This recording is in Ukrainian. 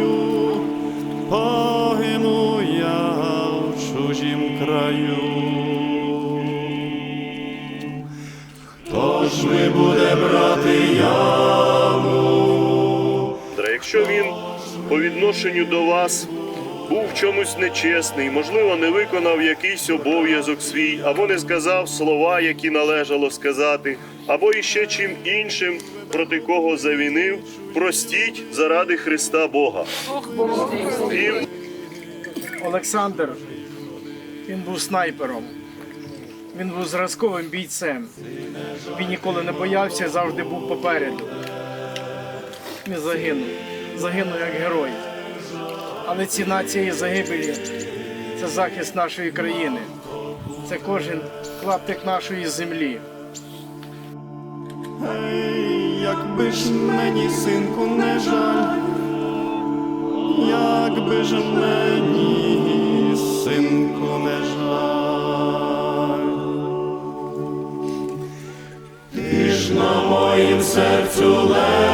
чужім погину я в чужім краю. Хто ж ми буде брати? Та Якщо він по відношенню до вас був в чомусь нечесний, можливо, не виконав якийсь обов'язок свій, або не сказав слова, які належало сказати, або іще чим іншим, проти кого завінив, простіть заради Христа Бога. І Олександр, він був снайпером. Він був зразковим бійцем. Він ніколи не боявся, завжди був попереду. Він загинув. Загинув як герой. Але ціна цієї загибелі це захист нашої країни. Це кожен клаптик нашої землі. Ей, якби ж мені, синку, не жаль, якби ж мені, синку, не жаль. Ти ж на моїм серцю лежав,